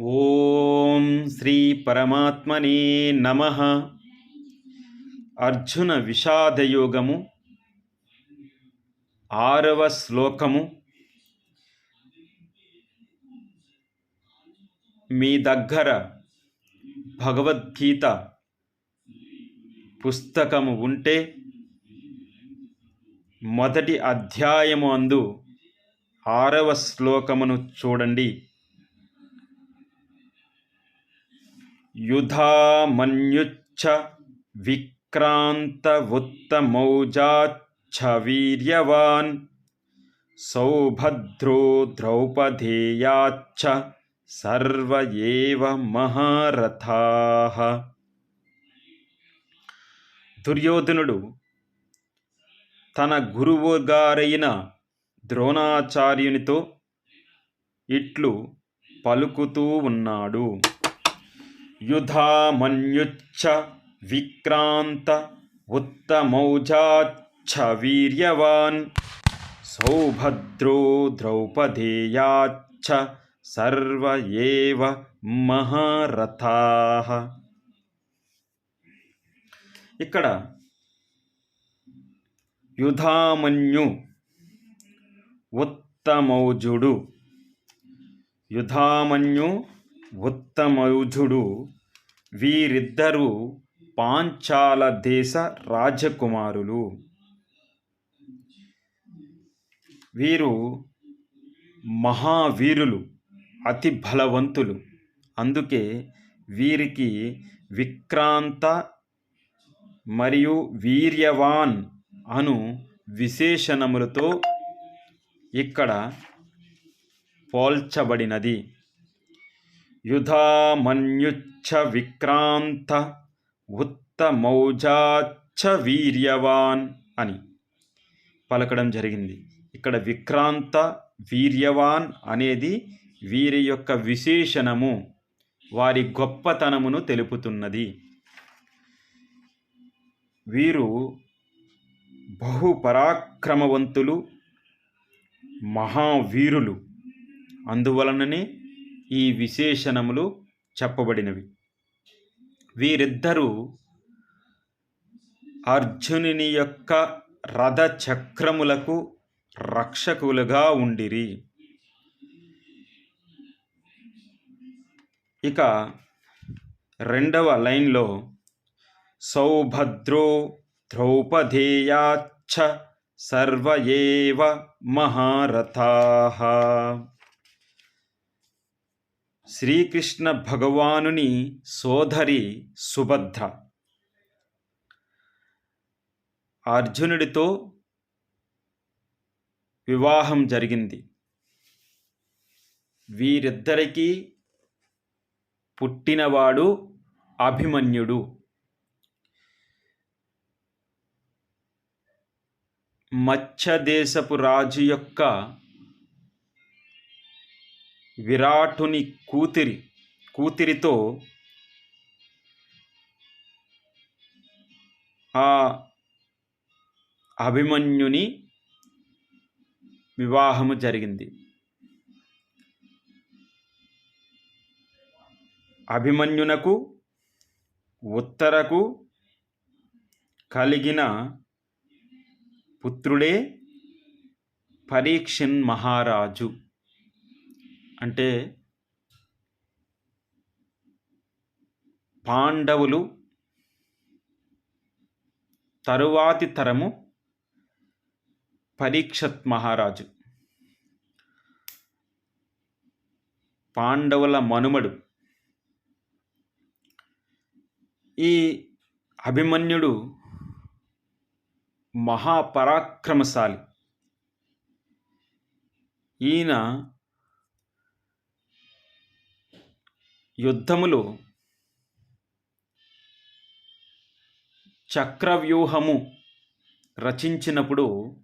ఓం శ్రీ పరమాత్మనే నమ. అర్జున విషాదయోగము ఆరవ శ్లోకము. మీ దగ్గర భగవద్గీత పుస్తకము ఉంటే మొదటి అధ్యాయము అందు ఆరవ శ్లోకమును చూడండి. యుధామన్యుచ్చ విక్రాంత ఉత్తమౌజాచ్చ సౌభద్రో ద్రౌపదేయాచ్చ సర్వ ఏవ మహారథాః దుర్యోధనుడు తన గురువుగారైన ద్రోణాచార్యునితో ఇట్లు పలుకుతూ ఉన్నాడు। యుధామన్యుచ్చ విక్రాంత ఉత్తమౌజాచ్చ వీర్యవాన్ సౌభద్రో ద్రౌపదేయాచ్చ సర్వ ఏవ మహారథాః ఇక్కడ యుధామన్యు ఉత్తమౌజుడు. యుధామన్యు ఉత్తమయుజుడు వీరిద్దరూ పాంచాల దేశ రాజకుమారులు. వీరు మహావీరులు అతి బలవంతులు. అందుకే వీరికి విక్రాంత మరియు వీర్యవాన్ అను విశేషణములతో ఇక్కడ పోల్చబడినది. యుధామన్యుచ్చ విక్రాంత ఉత్తమౌజాచ్చ వీర్యవాన్ అని పలకడం జరిగింది. ఇక్కడ విక్రాంత వీర్యవాన్ అనేది వీరి యొక్క విశేషణము వారి గొప్పతనమును తెలుపుతున్నది. వీరు బహు పరాక్రమవంతులు మహావీరులు. అందువలననే ఈ విశేషణములు చెప్పబడినవి. వీరిద్దరూ అర్జునుని యొక్క రథ చక్రములకు రక్షకులుగా ఉండిరి. ఇక రెండవ లైన్లో సౌభద్రో ద్రౌపదేయాచ్చ సర్వ ఏవ శ్రీకృష్ణ భగవానుని సోదరి సుభద్ర. అర్జునుడితో వివాహం జరిగింది. వీరిద్దరికీ పుట్టినవాడు అభిమన్యుడు. మత్స్య దేశపు రాజు యొక్క విరాటుని కూతురి కూతురితో ఆ అభిమన్యుని వివాహము జరిగింది. అభిమన్యునకు ఉత్తరకు కలిగిన పుత్రుడే పరీక్షన్ మహారాజు. అంటే పాండవులు తరువాతి తరము పరీక్షత్ మహారాజు. పాండవుల మనుమడు. ఈ అభిమన్యుడు మహాపరాక్రమశాలి. ఈయన యుద్ధములో చక్రవ్యూహము రచించినప్పుడు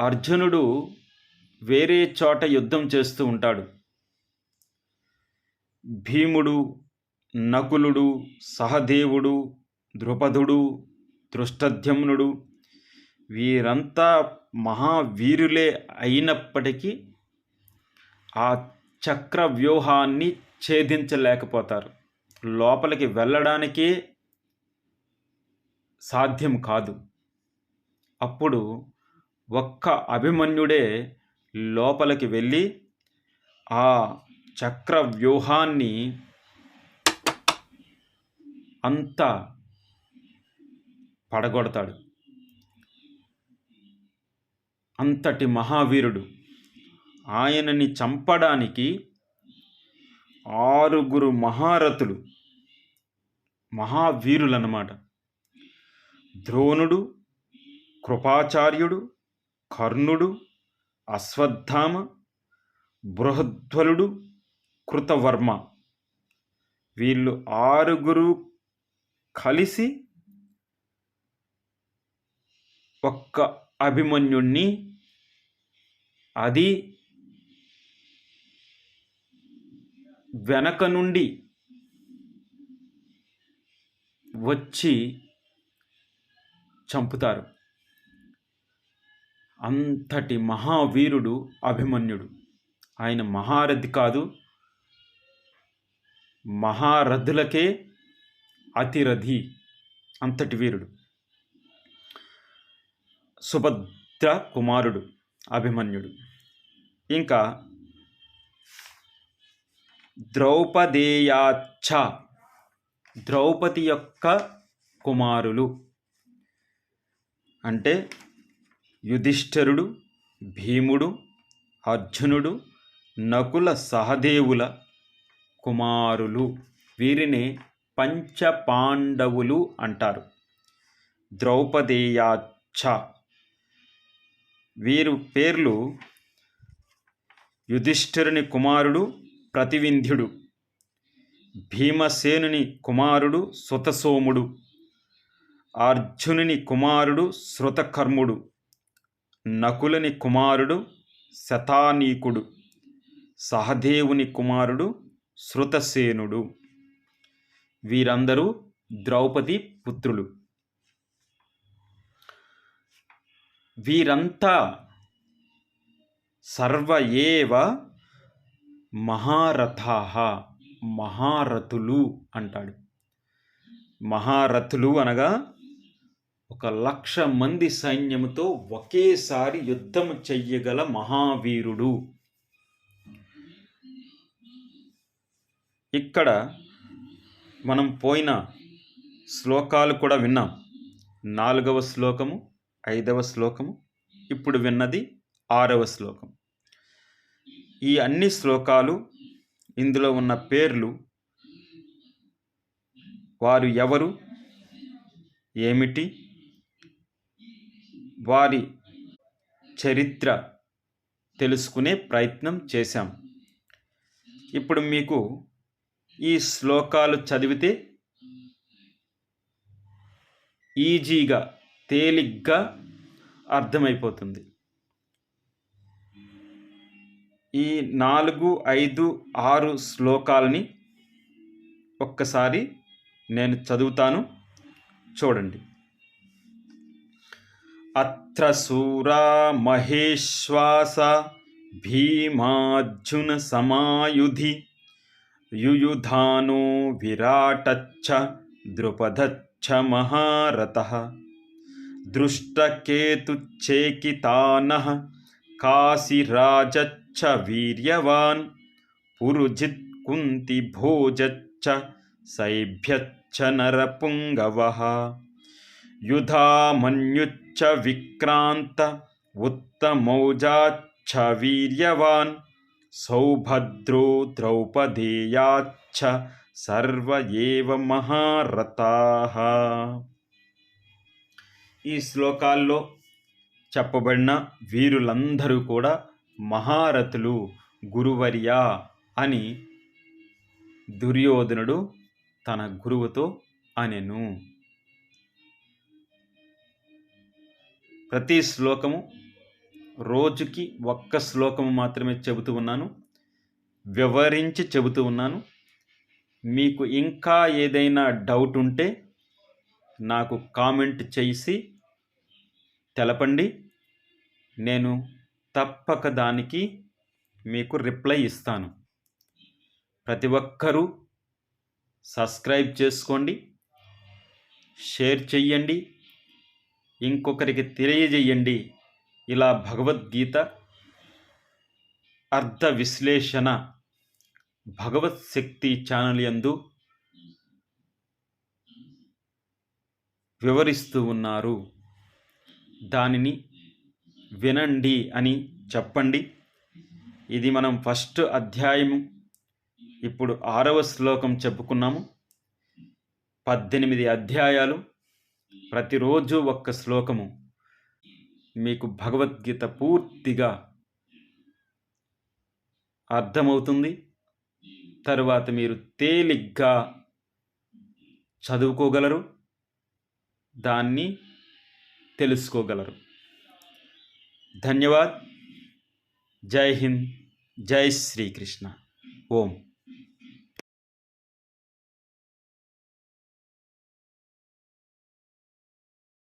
అర్జునుడు వేరే చోట యుద్ధం చేస్తూ ఉంటాడు. భీముడు నకులుడు సహదేవుడు ద్రుపదుడు దృష్టధ్యమ్నుడు వీరంతా మహావీరులే అయినప్పటికీ ఆ చక్ర వ్యూహాన్ని ఛేదించలేకపోతారు. లోపలికి వెళ్ళడానికే సాధ్యం కాదు. అప్పుడు ఒక్క అభిమన్యుడే లోపలికి వెళ్ళి ఆ చక్ర వ్యూహాన్ని అంతా పడగొడతాడు. అంతటి మహావీరుడు ఆయనని చంపడానికి ఆరుగురు మహారథులు మహావీరులు అన్నమాట ద్రోణుడు కృపాచార్యుడు కర్ణుడు అశ్వత్థామ బృహద్వలుడు కృతవర్మ. వీళ్ళు ఆరుగురు కలిసి ఒక్క అభిమన్యుణ్ణి అది వెనక నుండి వచ్చి చంపుతారు. అంతటి మహావీరుడు అభిమన్యుడు. ఆయన మహారథి కాదు. మహారథులకే అతిరథి అంతటి వీరుడు. సుభద్ర కుమారుడు అభిమన్యుడు. ఇంకా ద్రౌపదేయాచ్చ ద్రౌపది యొక్క కుమారులు. అంటే యుధిష్ఠరుడు భీముడు అర్జునుడు నకుల సహదేవుల కుమారులు. వీరిని పంచపాండవులు అంటారు. ద్రౌపదేయాచ్చ వీరు పేర్లు యుధిష్ఠిరుని కుమారుడు ప్రతివింధ్యుడు. భీమసేనుని కుమారుడు సుతసోముడు అర్జునుని కుమారుడు శృతకర్ముడు నకులని కుమారుడు శతానీకుడు. సహదేవుని కుమారుడు శృతసేనుడు వీరందరూ ద్రౌపది పుత్రులు. వీరంతా సర్వ ఏవ మహారథాహ మహారథులు అంటాడు. మహారథులు అనగా ఒక లక్ష మంది సైన్యముతో ఒకేసారి యుద్ధం చెయ్యగల మహావీరుడు. ఇక్కడ మనం పోయిన శ్లోకాలు కూడా విన్నాం. నాలుగవ శ్లోకము ఐదవ శ్లోకము ఇప్పుడు విన్నది ఆరవ శ్లోకం ఈ అన్ని శ్లోకాలు ఇందులో ఉన్న పేర్లు వారు ఎవరు? ఏమిటి? వారి చరిత్ర తెలుసుకునే ప్రయత్నం చేశాం. ఇప్పుడు మీకు ఈ శ్లోకాలు చదివితే ఈజీగా తేలిగ్గా అర్థమైపోతుంది. ఈ నాలుగు ఐదు ఆరు శ్లోకాలని ఒక్కసారి నేను చదువుతాను. చూడండి. అత్ర సూరా మహేశ్వాస భీమార్జున సమాయుధి యుయుధానో విరాటచ్చ ద్రుపదచ్చ మహారథ దృష్టకేతుచ్చేకితానః కాశీరాజచ్చ వీర్యవాన్ పురుజిత్ కుంతి కుంతిభోజచ్చ సైభ్యచ్చ నరపుంగవः యుధామన్యుచ్చ విక్రాంత ఉత్తమౌజాచ్చ వీర్యవాన్ సౌభద్రో ద్రౌపదేయాచ్చ సర్వ ఏవ ఈ శ్లోకాల్లో చెప్పబడిన వీరులందరూ కూడా మహారథులు గురువర్య అని దుర్యోధనుడు తన గురువుతో అనెను. ప్రతి శ్లోకము రోజుకి ఒక్క శ్లోకము మాత్రమే చెబుతూ ఉన్నాను. వివరించి చెబుతూ ఉన్నాను. మీకు ఇంకా ఏదైనా డౌట్ ఉంటే నాకు కామెంట్ చేసి తెలపండి. నేను తప్పక దానికి మీకు రిప్లై ఇస్తాను. ప్రతి ఒక్కరూ సబ్స్క్రైబ్ చేసుకోండి షేర్ చెయ్యండి ఇంకొకరికి తెలియజేయండి. ఇలా భగవద్గీత అర్థ విశ్లేషణ భగవత్ శక్తి ఛానల్ యందు వివరిస్తూ ఉన్నారు. దానిని వినండి అని చెప్పండి. ఇది మనం ఫస్ట్ అధ్యాయము. ఇప్పుడు ఆరవ శ్లోకం చెప్పుకున్నాము. పద్దెనిమిది అధ్యాయాలు. ప్రతిరోజు ఒక్క శ్లోకము. మీకు భగవద్గీత పూర్తిగా అర్థమవుతుంది. తరువాత మీరు తేలిగ్గా చదువుకోగలరు. దాన్ని తెలుసుకోగలరు. धन्यवाद। जय हिंद। जय श्री कृष्णा ओम।